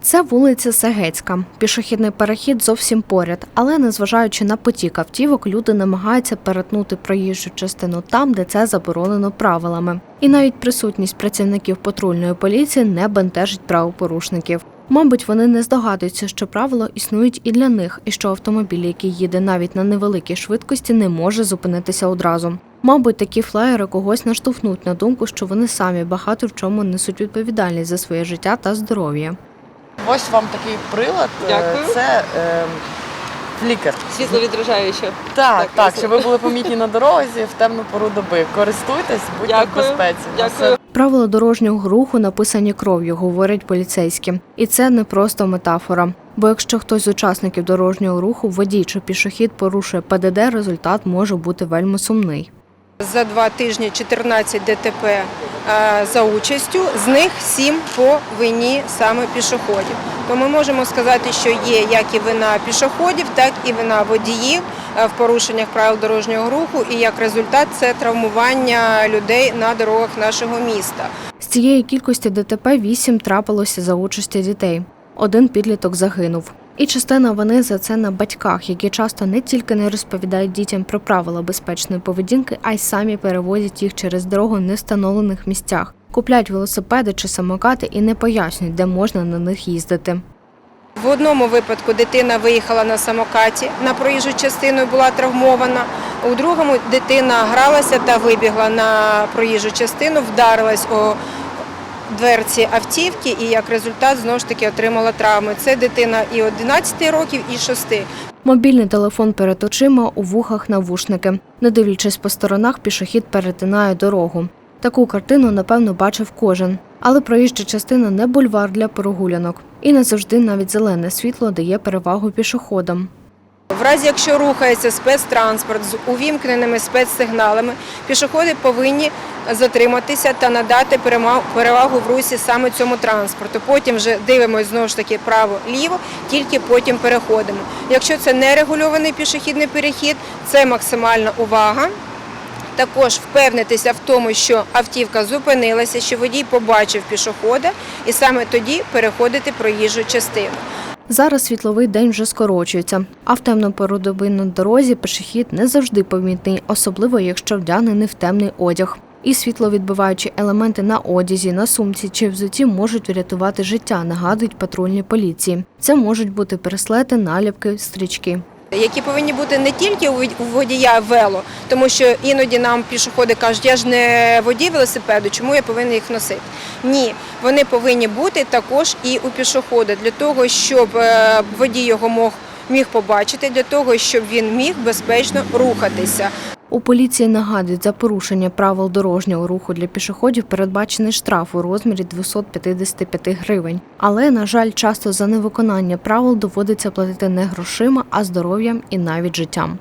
Це вулиця Сагецька. Пішохідний перехід зовсім поряд, але незважаючи на потік автівок, люди намагаються перетнути проїжджу частину там, де це заборонено правилами. І навіть присутність працівників патрульної поліції не бентежить правопорушників. Мабуть, вони не здогадуються, що правила існують і для них, і що автомобіль, який їде навіть на невеликій швидкості, не може зупинитися одразу. Мабуть, такі флаєри когось наштовхнуть на думку, що вони самі багато в чому несуть відповідальність за своє життя та здоров'я. Ось вам такий прилад. Е, Дякую. Це е, флікер. Світловідражаюче. Так, Так, так, щоб ви були помітні на дорозі в темну пору доби. Користуйтесь, будьте в безпеці. Дякую. Правила дорожнього руху написані кров'ю, говорять поліцейські. І це не просто метафора. Бо якщо хтось з учасників дорожнього руху, водій чи пішохід порушує ПДД, результат може бути вельми сумний. За два тижні 14 ДТП за участю, з них 7 по вині саме пішоходів. То ми можемо сказати, що є як і вина пішоходів, так і вина водіїв е, в порушеннях правил дорожнього руху, і як результат це травмування людей на дорогах нашого міста. З цієї кількості ДТП 8 трапилося за участі дітей. Один підліток загинув. І частина вини за це на батьках, які часто не тільки не розповідають дітям про правила безпечної поведінки, а й самі перевозять їх через дорогу в невстановлених місцях, купляють велосипеди чи самокати і не пояснюють, де можна на них їздити. В одному випадку дитина виїхала на самокаті на проїжджу частину була травмована. У другому дитина гралася та вибігла на проїжджу частину, вдарилась у дверці автівки і як результат знову ж таки отримала травми. Це дитина і 11 років, і 6. Мобільний телефон перед очима, у вухах навушники. Не дивлячись по сторонах, пішохід перетинає дорогу. Таку картину, напевно, бачив кожен. Але проїжджа частина не бульвар для прогулянок. І не завжди навіть зелене світло дає перевагу пішоходам. В разі, якщо рухається спецтранспорт з увімкненими спецсигналами, пішоходи повинні затриматися та надати перевагу в русі саме цьому транспорту. Потім вже дивимося знову ж таки право-ліво, тільки потім переходимо. Якщо це нерегульований пішохідний перехід, це максимальна увага. Також впевнитися в тому, що автівка зупинилася, що водій побачив пішохода, і саме тоді переходити проїжджу частину. Зараз світловий день вже скорочується, а в темну пору на дорозі пешехід не завжди помітний, особливо якщо вдягнений в темний одяг. І світловідбиваючі елементи на одязі, на сумці чи взуті можуть врятувати життя, нагадують патрульні поліції. Це можуть бути переслети, наліпки, стрічки. Які повинні бути не тільки у водія вело, тому що іноді нам пішоходи кажуть, я ж не водій велосипеду, чому я повинен їх носити? Ні, вони повинні бути також і у пішохода для того, щоб е, водій його мог міг побачити, для того, щоб він міг безпечно рухатися. У поліції нагадують, за порушення правил дорожнього руху для пішоходів передбачений штраф у розмірі 255 гривень. Але, на жаль, часто за невиконання правил доводиться платити не грошима, а здоров'ям і навіть життям.